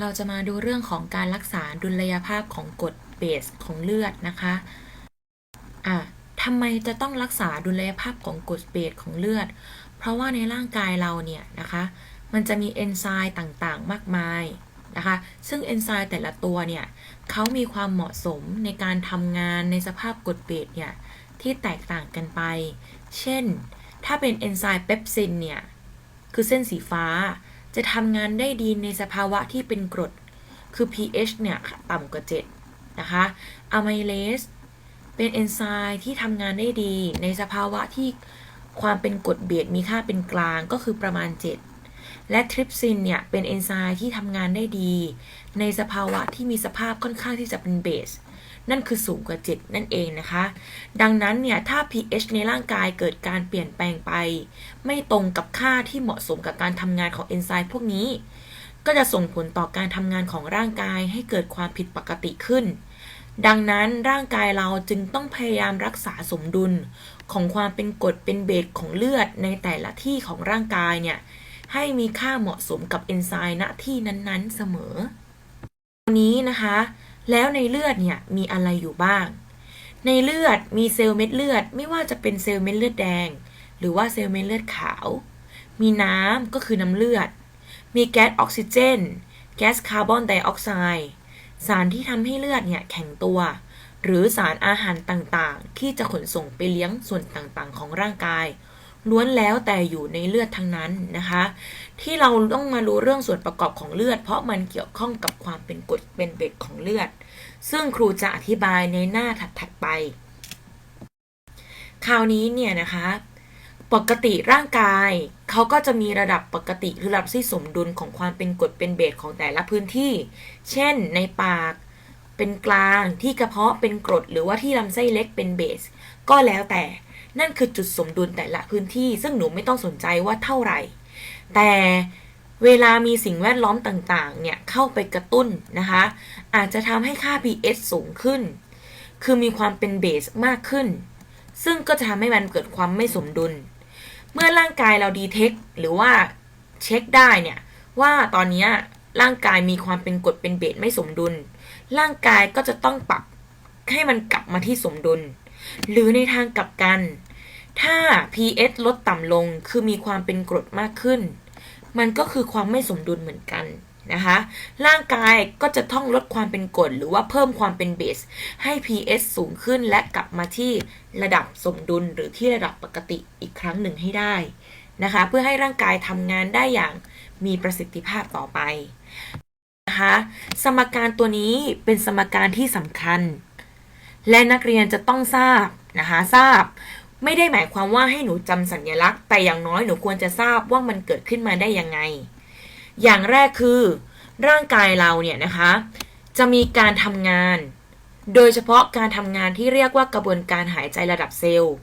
เราจะมาดูเรื่องของการรักษาดุลยภาพของกรดเบสของเลือดนะคะอะทำไมจะต้องรักษาดุลยภาพของกรดเบสของเลือด เพราะว่าในร่างกายเราเนี่ยนะคะ มันจะมีเอนไซม์ต่างๆ มากมายนะคะ ซึ่งเอนไซม์แต่ละตัวเนี่ยเขามีความเหมาะสมในการทำงานในสภาพกรดเบสเนี่ยที่แตกต่างกันไป เช่น ถ้าเป็นเอนไซม์เปปซินเนี่ย คือเส้นสีฟ้า จะทำงานได้ดีในสภาวะที่เป็นกรด คือ pH เนี่ยต่ำกว่า 7 นะคะอะไมเลสเป็นเอนไซม์ที่ทำงานได้ดีในสภาวะที่ความเป็นกรดเบสมีค่าเป็นกลางก็คือประมาณ 7 และทริปซินเนี่ยเป็นเอนไซม์ที่ทำงานได้ดี ในสภาวะที่มีสภาพค่อนข้างที่จะเป็นเบส นั่นคือสูงกว่า 7 นั่นเองนะคะ ดังนั้นเนี่ยถ้า pH ในร่างกายเกิดการเปลี่ยนแปลงไป ไม่ตรงกับค่าที่เหมาะสมกับการทำงานของเอนไซม์พวกนี้ ก็จะส่งผลต่อการทำงานของร่างกายให้เกิดความผิดปกติขึ้น ดังนั้นร่างกายเราจึงต้องพยายามรักษาสมดุลของความเป็นกรดเป็นเบสของเลือดในแต่ละที่ของร่างกายเนี่ยให้มีค่าเหมาะสมกับเอนไซม์ณที่นั้นๆเสมอ วันนี้นะคะ แล้วในเลือดเนี่ยมีอะไรอยู่บ้าง ในเลือดมีเซลล์เม็ดเลือด ไม่ว่าจะเป็นเซลล์เม็ดเลือดแดง หรือว่าเซลล์เม็ดเลือดขาว มีน้ำก็คือน้ำเลือด มีแก๊สออกซิเจน แก๊สคาร์บอนไดออกไซด์ สารที่ทำให้เลือดเนี่ยแข็งตัว หรือสารอาหารต่างๆ ที่จะขนส่งไปเลี้ยงส่วนต่างๆ ของร่างกาย ล้วนแล้วแต่อยู่ในเลือดทั้งนั้นนะคะ ที่เราต้องมารู้เรื่องส่วนประกอบของเลือด เพราะมันเกี่ยวข้องกับความเป็นกรดเป็นเบสของเลือด ซึ่งครูจะอธิบายในหน้าถัดๆไป คราวนี้เนี่ยนะคะปกติร่างกายเขาก็จะมีระดับปกติหรือระดับที่สมดุลของความเป็นกรดเป็นเบสของแต่ละพื้นที่ เช่นในปากเป็นกลางที่กระเพาะเป็นกรดหรือว่าที่ลำไส้เล็กเป็นเบส ก็แล้วแต่ นั่นคือจุดสมดุลแต่ละพื้นที่ ซึ่งหนูไม่ต้องสนใจว่าเท่าไหร่ แต่เวลามีสิ่งแวดล้อมต่างๆ เนี่ย เข้าไปกระตุ้นนะคะ อาจจะทำให้ค่า pH สูงขึ้น คือมีความเป็นเบสมากขึ้น ซึ่งก็จะทำให้มันเกิดความไม่สมดุล เมื่อร่างกายเราดีเทคหรือว่าเช็คได้เนี่ย ว่าตอนนี้ร่างกายมีความเป็นกรดเป็นเบสไม่สมดุล ร่างกายก็จะต้องปรับให้มันกลับมาที่สมดุล หรือในทางกลับกัน ถ้า pH ลดต่ำลงคือมีความเป็นกรดมากขึ้น มันก็คือความไม่สมดุลเหมือนกันนะคะร่างกายก็จะต้องลดความเป็นกรดหรือว่าเพิ่มความเป็นเบส ให้ pH สูงขึ้นและกลับมาที่ระดับสมดุลหรือที่ระดับปกติอีกครั้งหนึ่งให้ได้นะคะเพื่อให้ร่างกายทำงานได้อย่างมีประสิทธิภาพต่อไปนะคะสมการตัวนี้เป็นสมการที่สำคัญ และนักเรียนจะต้องทราบนะคะทราบ ไม่ได้หมายความว่าให้หนูจำสัญลักษณ์ แต่อย่างน้อยหนูควรจะทราบว่ามันเกิดขึ้นมาได้ยังไง อย่างแรกคือ ร่างกายเราเนี่ยนะคะจะมีการทำงาน โดยเฉพาะการทำงานที่เรียกว่ากระบวนการหายใจระดับเซลล์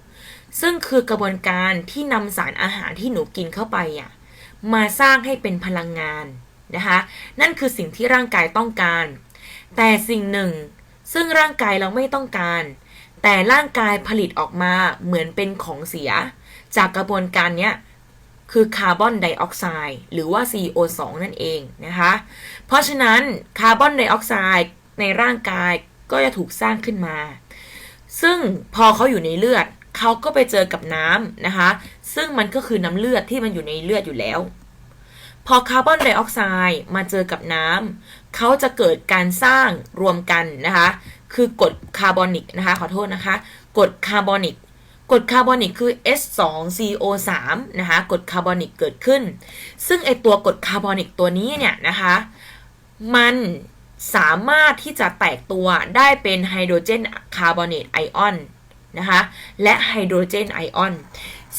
ซึ่งคือกระบวนการที่นำสารอาหารที่หนูกินเข้าไปอะมาสร้างให้เป็นพลังงานนะคะ นั่นคือสิ่งที่ร่างกายต้องการ แต่สิ่งหนึ่ง ซึ่งร่างกายเราไม่ต้องการ แต่ร่างกายผลิตออกมาเหมือนเป็นของเสีย จากกระบวนการเนี้ยคือคาร์บอนไดออกไซด์หรือว่า CO2 นั่นเองนะคะ เพราะฉะนั้นคาร์บอนไดออกไซด์ในร่างกายก็จะถูกสร้างขึ้นมา ซึ่งพอเขาอยู่ในเลือดเขาก็ไปเจอกับน้ำนะคะ ซึ่งมันก็คือน้ำเลือดที่มันอยู่ในเลือดอยู่แล้ว พอคาร์บอนไดออกไซด์มาเจอกับน้ำ เขาจะเกิดการสร้างรวมกันนะคะ คือกรดคาร์บอนิกนะคะ ขอโทษนะคะกรดคาร์บอนิกกรดคาร์บอนิกคือ S2CO3 นะคะกรดคาร์บอนิกเกิดขึ้น ซึ่งไอตัวกรดคาร์บอนิกตัวนี้เนี่ยนะคะ มันสามารถที่จะแตกตัวได้เป็นไฮโดรเจนคาร์บอเนตไอออนนะคะและไฮโดรเจนไอออน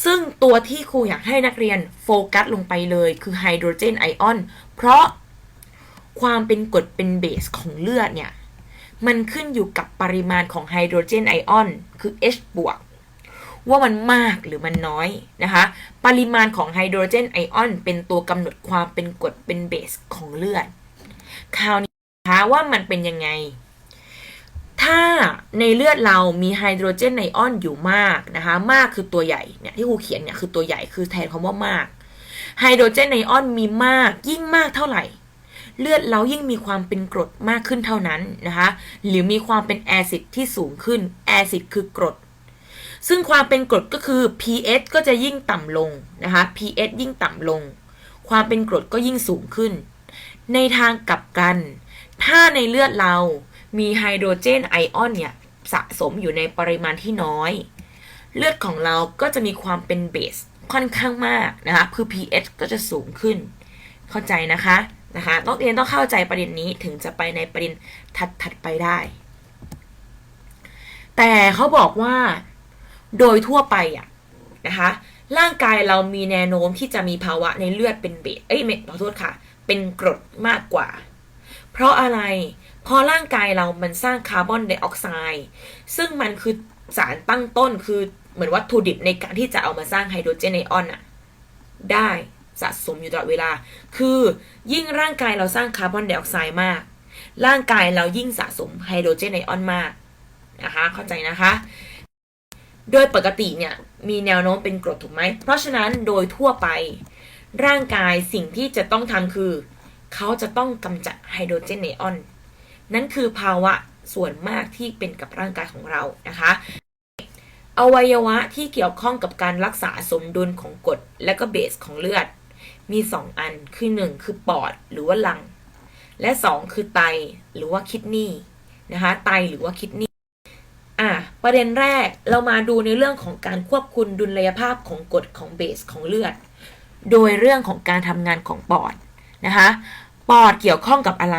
ซึ่งตัวที่ครูอยากให้นักเรียนโฟกัสลงไปเลยคือไฮโดรเจนไอออนเพราะ ความเป็นกรดเป็นเบสของเลือดเนี่ย มันขึ้นอยู่กับปริมาณของไฮโดรเจนไอออน คือ H บวกว่ามันมากหรือมันน้อยนะคะ ปริมาณของไฮโดรเจนไอออน เป็นตัวกำหนดความเป็นกรดเป็นเบสของเลือด คราวนี้นะคะว่ามันเป็นยังไง ถ้าในเลือดเรามีไฮโดรเจนไอออนอยู่มากนะคะ มากคือตัวใหญ่เนี่ยที่ครูเขียนเนี่ยคือตัวใหญ่คือแทนคำว่ามาก ไฮโดรเจนไอออนมีมากยิ่งมากเท่าไหร่ เลือดเรายิ่งมีความเป็นกรดมากขึ้นเท่านั้นนะคะหรือมีความเป็นแอซิดที่สูงขึ้นแอซิดคือกรด ซึ่งความเป็นกรดก็คือ pH ก็จะยิ่งต่ำลงนะคะ pH ยิ่งต่ำลง ความเป็นกรดก็ยิ่งสูงขึ้น ในทางกลับกัน ถ้าในเลือดเรามีไฮโดรเจนไอออนเนี่ยสะสมอยู่ในปริมาณที่น้อย เลือดของเราก็จะมีความเป็นเบสค่อนข้างมากนะคะคือ pH ก็จะสูงขึ้น เข้าใจนะคะ นะคะต้องเรียนต้องเข้าใจประเด็นนี้ถึงจะไปในประเด็นถัดๆไปได้ แต่เขาบอกว่าโดยทั่วไปอะนะคะร่างกายเรามีแนวโน้มที่จะมีภาวะในเลือดเป็นเบสเอ้ยไม่ขอโทษค่ะ เป็นกรดมากกว่า เพราะอะไร เพราะร่างกายเรามันสร้างคาร์บอนไดออกไซด์ซึ่งมันคือสารตั้งต้นคือเหมือนวัตถุดิบในการที่จะเอามาสร้างไฮโดรเจนไอออนอะได้ สะสมอยู่ตลอดเวลา คือยิ่งร่างกายเราสร้างคาร์บอนไดออกไซด์มาก ร่างกายเรายิ่งสะสมไฮโดรเจนไอออนมากนะคะเข้าใจนะคะ โดยปกติเนี่ยมีแนวโน้มเป็นกรดถูกไหม เพราะฉะนั้นโดยทั่วไป ร่างกายสิ่งที่จะต้องทำคือ เขาจะต้องกำจัดไฮโดรเจนไอออน นั่นคือภาวะส่วนมากที่เป็นกับร่างกายของเรานะคะอวัยวะที่เกี่ยวข้องกับการรักษาสมดุลของกรดและก็เบสของเลือด มี2อันคือ1คือปอดหรือว่าลัง และ2คือไตหรือว่าคิดนีนะคะไตหรือว่าคิดนีอะประเด็นแรกเรามาดูในเรื่องของการควบคุมดุลยภาพของกรดของเบสของเลือด โดยเรื่องของการทำงานของปอดนะคะปอดเกี่ยวข้องกับอะไร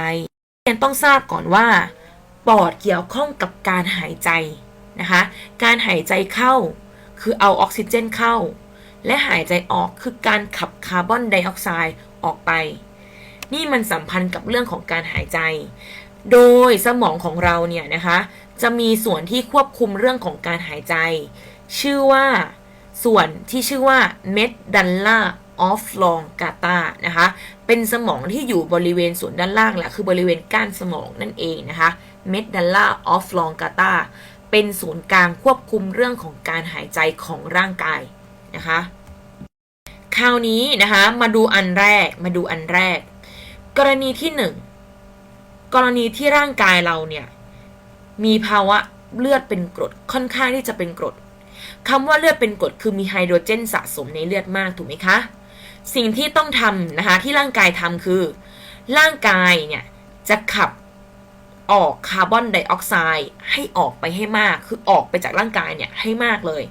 เรียนต้องทราบก่อนว่า ปอดเกี่ยวข้องกับการหายใจนะคะ การหายใจเข้าคือเอาออกซิเจนเข้า และหายใจออกคือการขับคาร์บอนไดออกไซด์ออกไป นี่มันสัมพันธ์กับเรื่องของการหายใจ โดยสมองของเราเนี่ยนะคะ จะมีส่วนที่ควบคุมเรื่องของการหายใจ ชื่อว่าส่วนที่ชื่อว่าเมดดัลล่าออฟลองกาตานะคะ เป็นสมองที่อยู่บริเวณส่วนด้านล่างแหละคือบริเวณก้านสมองนั่นเองนะคะเมดดัลล่าออฟลองกาตาเป็นศูนย์กลางควบคุมเรื่องของการหายใจของร่างกาย นะคะ คราวนี้นะคะมาดูอันแรกมาดูอันแรก กรณีที่หนึ่งกรณีที่ร่างกายเราเนี่ยมีภาวะเลือดเป็นกรดค่อนข้างที่จะเป็นกรดคำว่าเลือดเป็นกรดคือมีไฮโดรเจนสะสมในเลือดมากถูกไหมคะ สิ่งที่ต้องทำนะคะที่ร่างกายทำคือ ร่างกายเนี่ยจะขับออกคาร์บอนไดออกไซด์ให้ออกไปให้มาก คือออกไปจากร่างกายเนี่ยให้มากเลย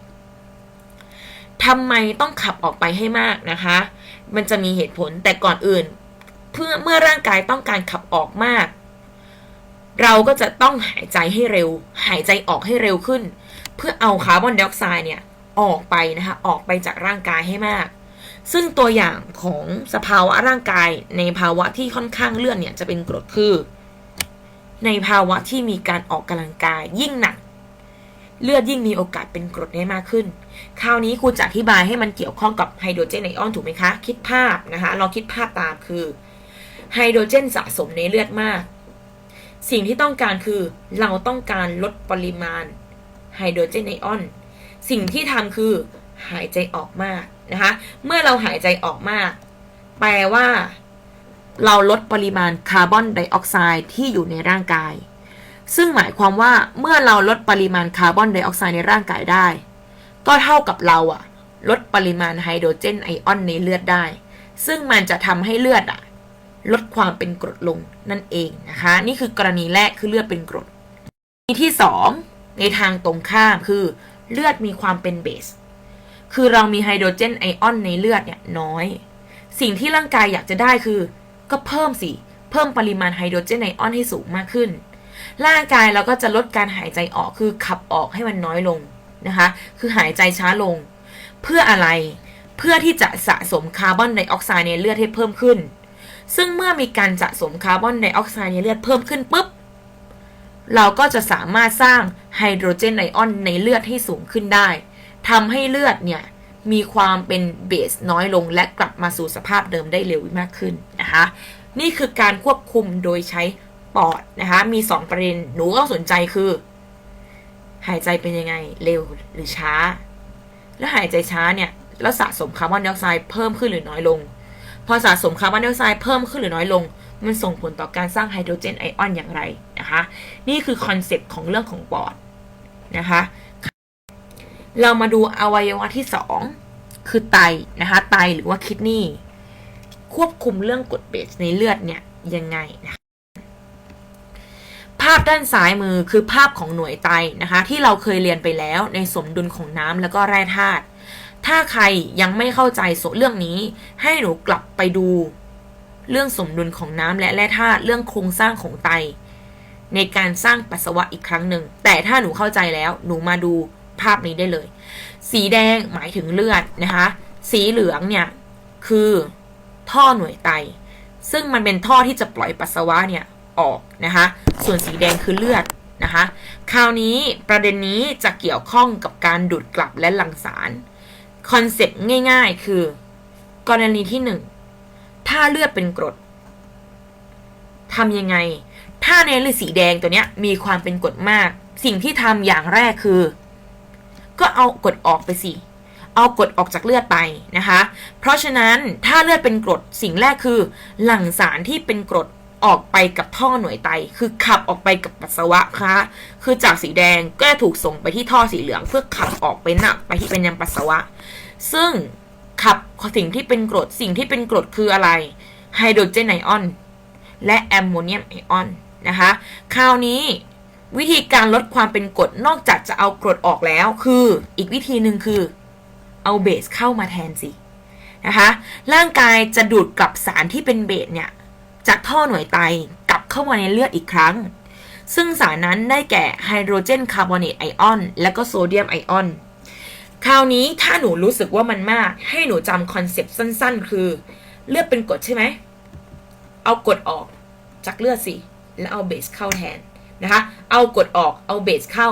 ทำไมต้องขับออกไปให้มากนะคะ มันจะมีเหตุผลแต่ก่อนอื่น เพื่อเมื่อร่างกายต้องการขับออกมาก เราก็จะต้องหายใจให้เร็ว หายใจออกให้เร็วขึ้น เพื่อเอาคาร์บอนไดออกไซด์เนี่ยออกไปนะคะออกไปจากร่างกายให้มาก ซึ่งตัวอย่างของสภาวะร่างกายในภาวะที่ค่อนข้างเลื่อดเนี่ยจะเป็นกรดคือ ในภาวะที่มีการออกกำลังกายยิ่งหนัก เลือดยิ่งมีโอกาสเป็นกรดได้มากขึ้น คราวนี้ครูจะอธิบายให้มันเกี่ยวข้องกับไฮโดรเจนไอออนถูกไหมคะ คิดภาพนะคะเราคิดภาพตามคือไฮโดรเจนสะสมในเลือดมาก สิ่งที่ต้องการคือเราต้องการลดปริมาณไฮโดรเจนไอออน สิ่งที่ทำคือหายใจออกมากนะคะ เมื่อเราหายใจออกมาก แปลว่า เราลดปริมาณคาร์บอนไดออกไซด์ที่อยู่ในร่างกาย ซึ่งหมายความว่าเมื่อเราลดปริมาณคาร์บอนไดออกไซด์ในร่างกายได้ ก็เท่ากับเราอะลดปริมาณไฮโดรเจนไอออนในเลือดได้ ซึ่งมันจะทำให้เลือดอะลดความเป็นกรดลงนั่นเองนะคะ นี่คือกรณีแรกคือเลือดเป็นกรดกรณีที่สองในทางตรงข้ามคือ เลือดมีความเป็นเบส คือเรามีไฮโดรเจนไอออนในเลือดเนี่ยน้อย สิ่งที่ร่างกายอยากจะได้คือ ก็เพิ่มสิ เพิ่มปริมาณไฮโดรเจนไอออนให้สูงมากขึ้น ร่างกายเราก็จะลดการหายใจออกคือขับออกให้มันน้อยลงนะคะ คือหายใจช้าลง เพื่ออะไรเพื่อที่จะสะสมคาร์บอนไดออกไซด์ในเลือดให้เพิ่มขึ้น ซึ่งเมื่อมีการสะสมคาร์บอนไดออกไซด์ในเลือดเพิ่มขึ้นปุ๊บ เราก็จะสามารถสร้างไฮโดรเจนไอออนในเลือดให้สูงขึ้นได้ทำให้เลือดเนี่ยมีความเป็นเบสน้อยลงและกลับมาสู่สภาพเดิมได้เร็วมากขึ้นนะคะ นี่คือการควบคุมโดยใช้ ปอดนะคะ มี 2 ประเด็น หนูก็สนใจคือ หายใจเป็นยังไง เร็วหรือช้า แล้วหายใจช้าเนี่ยแล้วสะสมคาร์บอนไดออกไซด์เพิ่มขึ้นหรือน้อยลง พอสะสมคาร์บอนไดออกไซด์เพิ่มขึ้นหรือน้อยลง มันส่งผลต่อการสร้างไฮโดรเจนไอออนอย่างไรนะคะ นี่คือคอนเซปต์ของเรื่องของปอดนะคะ เรามาดูอวัยวะที่ 2 คือไตนะคะไตหรือว่าคิดนีย์ควบคุมเรื่องกรดเบสในเลือดเนี่ยยังไงนะคะาพด้านซ้ายมือคือภาพของหน่วยไตนะคะ ที่เราเคยเรียนไปแล้วในสมดุลของน้ำแล้วก็แร่ธาตุถ้าใครยังไม่เข้าใจเรื่องนี้ ให้หนูกลับไปดู เรื่องสมดุลของน้ำและแร่ธาตุเรื่องโครงสร้างของไต ในการสร้างปัสสาวะอีกครั้งหนึ่ง แต่ถ้าหนูเข้าใจแล้วหนูมาดูภาพนี้ได้เลย สีแดงหมายถึงเลือดนะคะ สีเหลืองเนี่ยคือท่อหน่วยไต ซึ่งมันเป็นท่อที่จะปล่อยปัสสาวะเนี่ย ออกนะคะ ส่วนสีแดงคือเลือดนะคะ คราวนี้ประเด็นนี้จะเกี่ยวข้องกับการดูดกลับและหลั่งสาร คอนเซ็ปต์ง่ายๆ คือกรณีที่หนึ่งถ้าเลือดเป็นกรดทำยังไง ถ้าในเลือดสีแดงตัวเนี้ยมีความเป็นกรดมาก สิ่งที่ทำอย่างแรกคือ ก็เอากรดออกไปสิเอากรดออกจากเลือดไปนะคะ เพราะฉะนั้นถ้าเลือดเป็นกรดสิ่งแรกคือ หลั่งสารที่เป็นกรด ออกไปกับท่อหน่วยไต คือขับออกไปกับปัสสาวะคะคือจากสีแดงก็จะถูกส่งไปที่ท่อสีเหลือง เพื่อขับออกไปหนักไปที่เป็นยังปัสสาวะ ซึ่งขับสิ่งที่เป็นกรดสิ่งที่เป็นกรดคืออะไรไฮโดรเจนไอออน และแอมโมเนียมไอออนนะคะคราวนี้วิธีการลดความเป็นกรดนอกจากจะเอากรดออกแล้ว คืออีกวิธีหนึ่งคือเอาเบสเข้ามาแทนสินะคะร่างกายจะดูดกลับสารที่เป็นเบสเนี่ย จากท่อหน่วยไตกลับเข้ามาในเลือดอีกครั้ง ซึ่งสารนั้นได้แก่ไฮโดรเจนคาร์บอเนตไอออน และก็โซเดียมไอออน คราวนี้ถ้าหนูรู้สึกว่ามันมาก ให้หนูจำคอนเซปต์สั้น ๆ คือ เลือดเป็นกรดใช่ไหม เอากรดออกจากเลือดสิ แล้วเอาเบสเข้าแทนนะคะ เอากรดออก เอาเบสเข้า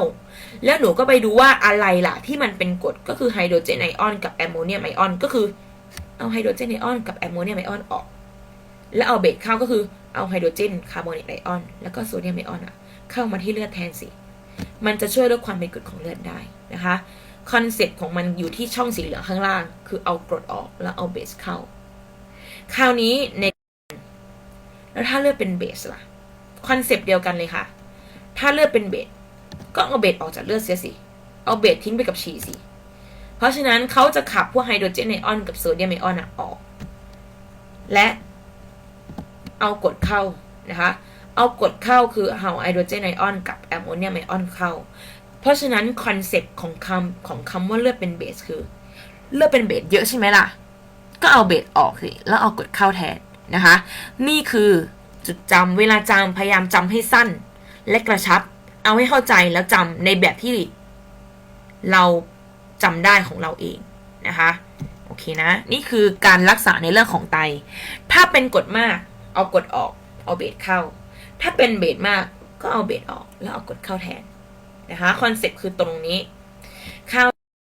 แล้วหนูก็ไปดูว่าอะไรล่ะที่มันเป็นกรดก็คือไฮโดรเจนไอออนกับแอมโมเนียมไอออนก็คือ เอาไฮโดรเจนไอออนกับแอมโมเนียมไอออนออก แล้วเอาเบสเข้าก็คือเอาไฮโดรเจนคาร์บอเนตไอออน แล้วก็โซเดียมไอออนอะเข้ามาที่เลือดแทนสิ มันจะช่วยลดความเป็นกรดของเลือดได้นะคะคอนเซ็ปต์ของมันอยู่ที่ช่องสีเหลืองข้างล่าง คือเอากรดออกแล้วเอาเบสเข้า คราวนี้ใน แล้วถ้าเลือดเป็นเบสล่ะคอนเซ็ปต์เดียวกันเลยค่ะ ถ้าเลือดเป็นเบสก็เอาเบสออกจากเลือดเสียสิ เอาเบสทิ้งไปกับฉี่สิ เพราะฉะนั้นเขาจะขับพวกไฮโดรเจนไอออนกับโซเดียมไอออนอะออก และ เอากรดเข้านะคะเอากรดเข้าคือเอาไฮโดรเจนไอออนกับแอมโมเนียมไอออนเข้า เพราะฉะนั้นคอนเซปต์ของคำของคำว่าเลือดเป็นเบสคือ เลือดเป็นเบสเยอะใช่ไหมล่ะ ก็เอาเบสออกสิแล้วเอากรดเข้าแทนนะคะ นี่คือจุดจำเวลาจำพยายามจำให้สั้น และกระชับ เอาให้เข้าใจแล้วจำในแบบที่ เราจำได้ของเราเองนะคะ โอเคนะ นี่คือการรักษาในเรื่องของไต ถ้าเป็นกรดมาก เอากดออก เอาเบสเข้า ถ้าเป็นเบสมากก็เอาเบสออก แล้วเอากดเข้าแทนนะคะคอนเซ็ปต์คือตรงนี้คราว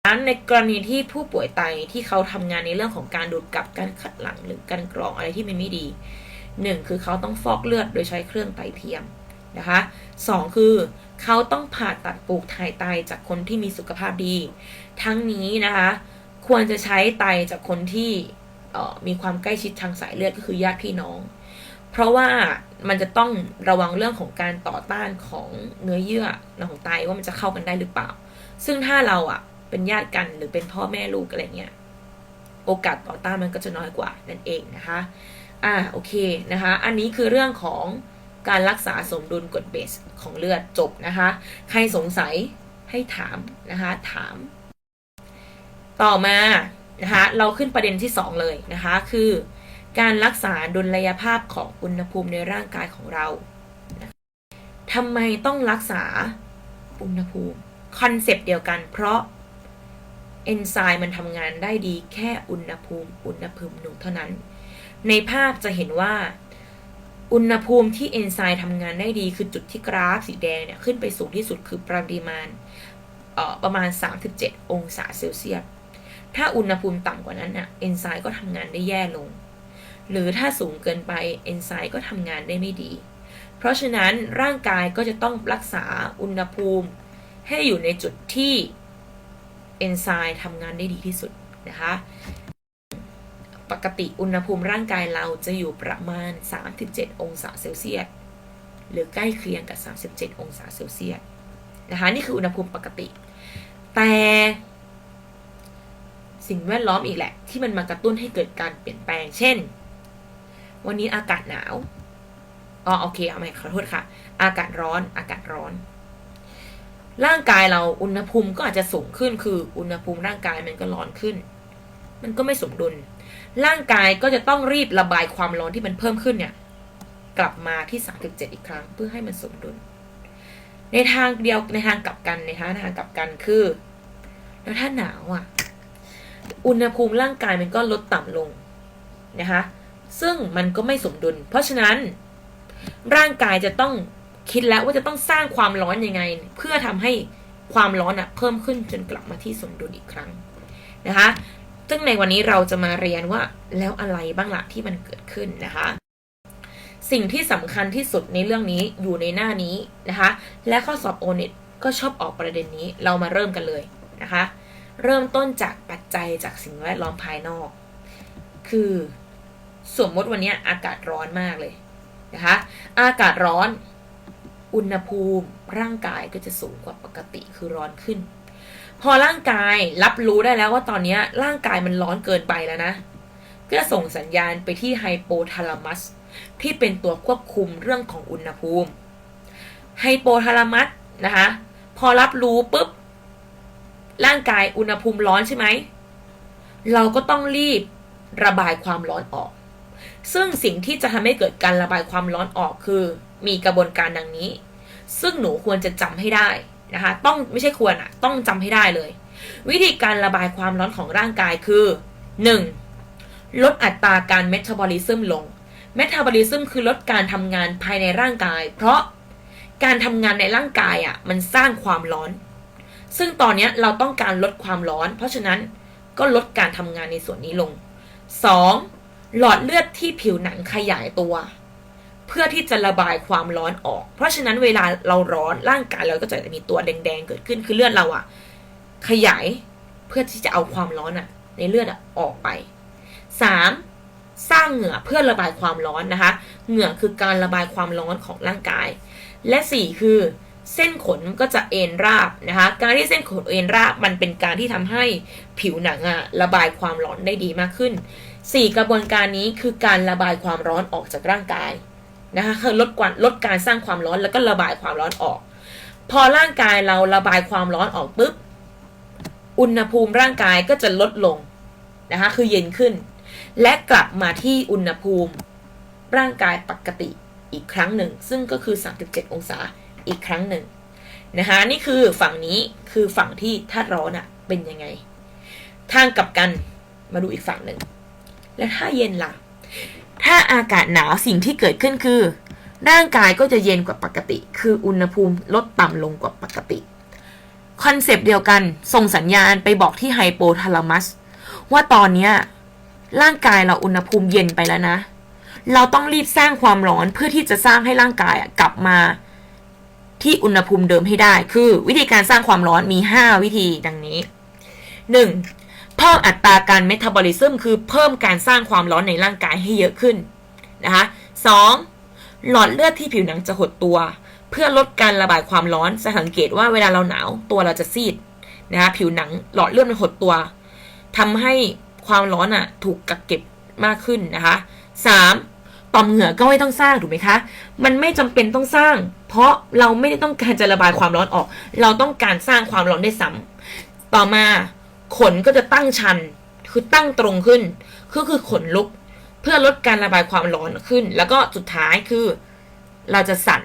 นั้นในกรณีที่ผู้ป่วยไตที่เขาทำงานในเรื่องของการดูดกลับการขัดหลังหรือการกรองอะไรที่มันไม่ดีหนึ่งคือเขาต้องฟอกเลือดโดยใช้เครื่องไตเทียมนะคะสองคือเขาต้องผ่าตัดปลูกถ่ายไตจากคนที่มีสุขภาพดี ทั้งนี้นะคะควรจะใช้ไตจากคนที่ออมีความใกล้ชิดทางสายเลือดก็คือญาติพี่น้อง เพราะว่ามันจะต้องระวังเรื่องของการต่อต้านของเนื้อเยื่อของไตว่ามันจะเข้ากันได้หรือเปล่า ซึ่งถ้าเราอะเป็นญาติกันหรือเป็นพ่อแม่ลูกอะไรเงี้ยโอกาสต่อต้านมันก็จะน้อยกว่านั่นเองนะคะอ่าโอเคนะคะ อันนี้คือเรื่องของการรักษาสมดุลกรดเบสของเลือดจบนะคะ ใครสงสัยให้ถามนะคะถาม ต่อมานะคะเราขึ้นประเด็นที่ 2 เลยนะคะ คือ การรักษาดุลยภาพของอุณหภูมิในร่างกายของเราทำไมต้องรักษาอุณหภูมิคอนเซปต์เดียวกัน เพราะเอนไซม์มันทำงานได้ดีแค่อุณหภูมิ อุณหภูมิหนึ่งเท่านั้น ในภาพจะเห็นว่า อุณหภูมิที่เอนไซม์ทำงานได้ดีคือจุดที่กราฟสีแดงเนี่ยขึ้นไปสูงที่สุดคือปริมาณประมาณ 37 องศาเซลเซียส ถ้าอุณหภูมิต่ำกว่านั้นน่ะเอนไซม์ก็ทำงานได้แย่ลง หรือถ้าสูงเกินไปเอนไซม์ก็ทำงานได้ไม่ดี เพราะฉะนั้นร่างกายก็จะต้องรักษาอุณหภูมิ ให้อยู่ในจุดที่เอนไซม์ทำงานได้ดีที่สุดนะคะ ปกติอุณหภูมิร่างกายเราจะอยู่ประมาณ 37 องศาเซลเซียส หรือใกล้เคียงกับ 37 องศาเซลเซียสนะคะนี่คืออุณหภูมิปกติ แต่สิ่งแวดล้อมอีกแหละ ที่มันมากระตุ้นให้เกิดการเปลี่ยนแปลง เช่น วันนี้อากาศหนาวอ๋อโอเคเอาใหม่ขอโทษค่ะ อากาศร้อน อากาศร้อน ร่างกายเราอุณหภูมิก็อาจจะสูงขึ้น คืออุณหภูมิร่างกายมันก็ร้อนขึ้น มันก็ไม่สมดุล ร่างกายก็จะต้องรีบระบายความร้อนที่มันเพิ่มขึ้นเนี่ย กลับมาที่ 37 อีกครั้ง เพื่อให้มันสมดุล ในทางเดียวในทางกลับกันในทางทางกลับกันคือ แล้วถ้าหนาวอะ อุณหภูมิร่างกายมันก็ลดต่ำลงนะคะ ซึ่งมันก็ไม่สมดุล เพราะฉะนั้น ร่างกายจะต้องคิดแล้วว่าจะต้องสร้างความร้อนยังไง เพื่อทำให้ความร้อนอะเพิ่มขึ้นจนกลับมาที่สมดุลอีกครั้งนะคะ ซึ่งในวันนี้เราจะมาเรียนว่าแล้วอะไรบ้างละที่มันเกิดขึ้นนะคะ สิ่งที่สำคัญที่สุดในเรื่องนี้อยู่ในหน้านี้นะคะ และข้อสอบโอเน็ตก็ชอบออกประเด็นนี้เรามาเริ่มกันเลยนะคะ เริ่มต้นจากปัจจัยจากสิ่งแวดล้อมภายนอก คือ สมมติวันนี้อากาศร้อนมากเลยนะคะ อากาศร้อน อุณหภูมิร่างกายก็จะสูงกว่าปกติคือร้อนขึ้น พอร่างกายรับรู้ได้แล้วว่าตอนนี้ร่างกายมันร้อนเกินไปแล้วนะ ก็ส่งสัญญาณไปที่ไฮโปทาลามัสที่เป็นตัวควบคุมเรื่องของอุณหภูมิ ไฮโปทาลามัสนะคะ พอรับรู้ปุ๊บ ร่างกายอุณหภูมิร้อนใช่ไหม เราก็ต้องรีบระบายความร้อนออก ซึ่งสิ่งที่จะทำให้เกิดการระบายความร้อนออกคือ มีกระบวนการดังนี้ ซึ่งหนูควรจะจำให้ได้นะคะ ต้องไม่ใช่ควรอะต้องจำให้ได้เลย วิธีการระบายความร้อนของร่างกายคือ 1. ลดอัตราการเมตาบอลิซึมลงเมตาบอลิซึมคือลดการทำงานภายในร่างกาย เพราะการทำงานในร่างกายอะ่ะมันสร้างความร้อน ซึ่งตอนนี้เราต้องการลดความร้อน เพราะฉะนั้นก็ลดการทำงานในส่วนนี้ลง 2. หลอดเลือดที่ผิวหนังขยายตัว เพื่อที่จะระบายความร้อนออก เพราะฉะนั้นเวลาเราร้อนร่างกายเราก็จะมีตัวแดงๆเกิดขึ้นคือเลือดเราอะขยายเพื่อที่จะเอาความร้อนอะในเลือดอะออกไป 3. สร้างเหงื่อเพื่อระบายความร้อนนะคะ เหงื่อคือการระบายความร้อนของร่างกาย และ 4 คือเส้นขนก็จะเอ็นราบนะคะ การที่เส้นขนเอ็นราบมันเป็นการที่ทำให้ผิวหนังอะระบายความร้อนได้ดีมากขึ้น 4 กระบวนการนี้คือการระบายความร้อนออกจากร่างกายนะคะคือลดการลดการสร้างความร้อนแล้วก็ระบายความร้อนออก พอร่างกายเราระบายความร้อนออกปุ๊บอุณหภูมิร่างกายก็จะลดลงนะคะคือเย็นขึ้น และกลับมาที่อุณหภูมิร่างกายปกติอีกครั้งหนึ่ง ซึ่งก็คือ 37 องศาอีกครั้งหนึ่งนะคะนี่คือฝั่งนี้คือฝั่งที่ถ้าร้อนอะ่ะเป็นยังไง ทางกลับกันมาดูอีกฝั่งหนึ่ง แล้วถ้าเย็นล่ะ ถ้าอากาศหนาวสิ่งที่เกิดขึ้นคือ ร่างกายก็จะเย็นกว่าปกติ คืออุณหภูมิลดต่ำลงกว่าปกติ คอนเซปต์เดียวกัน ส่งสัญญาณไปบอกที่ไฮโปทาลามัส ว่าตอนนี้ร่างกายเราอุณหภูมิเย็นไปแล้วนะ เราต้องรีบสร้างความร้อนเพื่อที่จะสร้างให้ร่างกายกลับมาที่อุณหภูมิเดิมให้ได้ คือวิธีการสร้างความร้อนมี 5 วิธีดังนี้ 1. เพิ่มอัตราการเมตาบอลิซึมคือเพิ่มการสร้างความร้อนในร่างกายให้เยอะขึ้นนะคะ 2. หลอดเลือดที่ผิวหนังจะหดตัว เพื่อลดการระบายความร้อนจะสังเกตว่าเวลาเราหนาวตัวเราจะซีดนะคะผิวหนังหลอดเลือดมันหดตัวทำให้ความร้อนอะถูกกักเก็บมากขึ้นนะคะ 3. ต่อมเหงื่อก็ไม่ต้องสร้างถูกไหมคะ มันไม่จำเป็นต้องสร้าง เพราะเราไม่ได้ต้องการจะระบายความร้อนออก เราต้องการสร้างความร้อนได้ซ้ำต่อมา ขนก็จะตั้งชัน คือตั้งตรงขึ้น ก็คือขนลุก เพื่อลดการระบายความร้อนขึ้น แล้วก็สุดท้ายคือ เราจะสั่น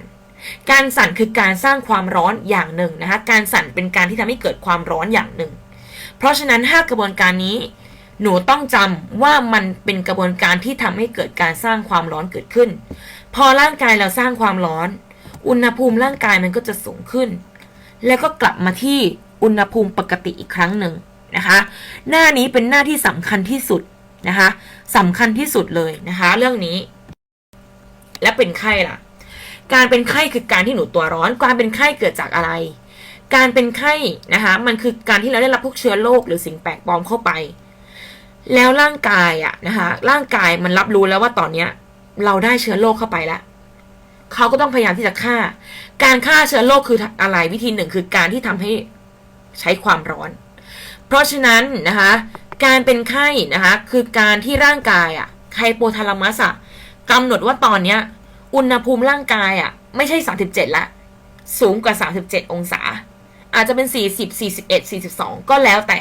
การสั่นคือการสร้างความร้อนอย่างหนึ่งนะคะ การสั่นเป็นการที่ทำให้เกิดความร้อนอย่างหนึ่ง เพราะฉะนั้นห้ากระบวนการนี้ หนูต้องจำว่ามันเป็นกระบวนการที่ทำให้เกิดการสร้างความร้อนเกิดขึ้น พอร่างกายเราสร้างความร้อน อุณหภูมิร่างกายมันก็จะสูงขึ้น แล้วก็กลับมาที่อุณหภูมิปกติอีกครั้งหนึ่ง นะคะ หน้านี้เป็นหน้าที่สำคัญที่สุดนะคะสำคัญที่สุดเลยนะคะ เรื่องนี้ และเป็นไข้ล่ะ การเป็นไข้คือการที่หนูตัวร้อน การเป็นไข้เกิดจากอะไร การเป็นไข้นะคะมันคือการที่เราได้รับพวกเชื้อโรคหรือสิ่งแปลกปลอมเข้าไป แล้วร่างกายอะนะคะร่างกายมันรับรู้แล้วว่าตอนเนี้ย เราได้เชื้อโรคเข้าไปแล้วเขาก็ต้องพยายามที่จะฆ่า การฆ่าเชื้อโรคคืออะไรวิธีหนึ่งคือการที่ทำให้ใช้ความร้อน เพราะฉะนั้นนะคะการเป็นไข้นะคะคือการที่ร่างกายอะไฮโปทาลามัสอะกำหนดว่าตอนเนี้ยอุณหภูมิร่างกายอะไม่ใช่ 37 ละ สูงกว่า 37 องศา อาจจะเป็น 40 41 42 ก็แล้วแต่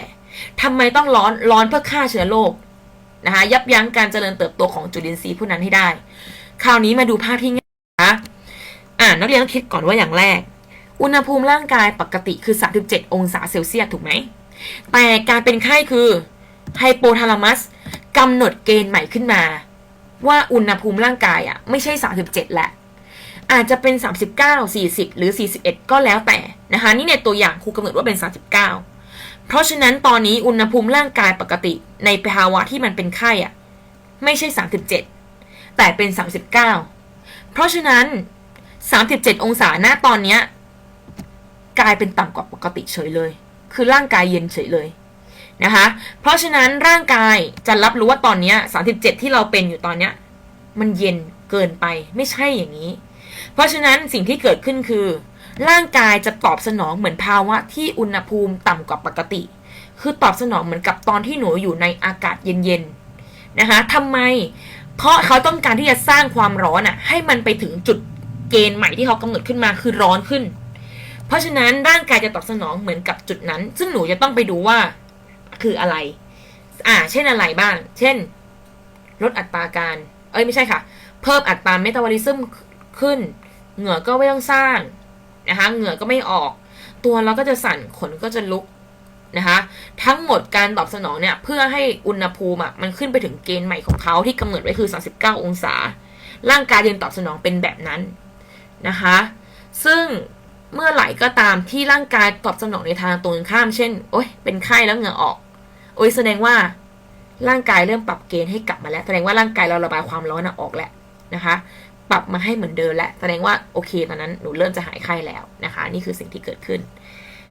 ทำไมต้องร้อนร้อนเพื่อฆ่าเชื้อโรคนะคะยับยั้งการเจริญเติบโตของจุลินทรีย์ผู้นั้นให้ได้ คราวนี้มาดูภาพที่ง่ายนะคะอ่านักเรียนต้องคิดก่อนว่าอย่างแรก อุณหภูมิร่างกายปกติคือ 37 องศาเซลเซียสถูกไหม แต่การเป็นไข้คือไฮโปทาลามัสกำหนดเกณฑ์ใหม่ขึ้นมา ว่าอุณหภูมิร่างกายอะ ไม่ใช่ 37แหละ อาจจะเป็น 39 40 หรือ 41 ก็แล้วแต่นะคะ นี่ในตัวอย่างครูกำหนดว่าเป็น 39 เพราะฉะนั้นตอนนี้อุณหภูมิร่างกายปกติในภาวะที่มันเป็นไข้อะ ไม่ใช่ 37 แต่เป็น 39 เพราะฉะนั้น 37 องศาหน้าตอนเนี้ยกลายเป็นต่ำกว่าปกติเฉยเลย คือร่างกายเย็นเฉยเลยนะคะ เพราะฉะนั้นร่างกายจะรับรู้ว่าตอนนี้37 ที่เราเป็นอยู่ตอนเนี้ยมันเย็นเกินไปไม่ใช่อย่างนี้ เพราะฉะนั้นสิ่งที่เกิดขึ้นคือ ร่างกายจะตอบสนองเหมือนภาวะที่อุณหภูมิต่ำกว่าปกติ คือตอบสนองเหมือนกับตอนที่หนูอยู่ในอากาศเย็นๆนะคะทำไมเพราะเขาต้องการที่จะสร้างความร้อนอะให้มันไปถึงจุดเกณฑ์ใหม่ที่เขากำหนดขึ้นมาคือร้อนขึ้น เพราะฉะนั้นร่างกายจะตอบสนองเหมือนกับจุดนั้น ซึ่งหนูจะต้องไปดูว่าคืออะไร อ่า เช่นอะไรบ้าง เช่น ลดอัตราการ เอ้ยไม่ใช่ค่ะ เพิ่มอัตราเมตาบอลิซึมขึ้น เหงื่อก็ไม่ต้องสร้างนะคะ เหงื่อก็ไม่ออก ตัวเราก็จะสั่น ขนก็จะลุกนะคะ ทั้งหมดการตอบสนองเนี่ย เพื่อให้อุณหภูมิมันขึ้นไปถึงเกณฑ์ใหม่ของเขาที่กำหนดไว้คือ 39 องศา ร่างกายจึงตอบสนองเป็นแบบนั้นนะคะ ซึ่ง เมื่อไหร่ก็ตามที่ร่างกายตอบสนองในทางตรงข้าม เช่น โอ๊ย เป็นไข้แล้วเหงื่อออก โอ๊ย แสดงว่า ร่างกายเริ่มปรับเกณฑ์ให้กลับมาแล้ว แสดงว่าร่างกายเราระบายความร้อนอออกแล้วนะคะ ปรับมาให้เหมือนเดิมแล้ว แสดงว่าโอเคตอนนั้นหนูเริ่มจะหายไข้แล้วนะคะ นี่คือสิ่งที่เกิดขึ้น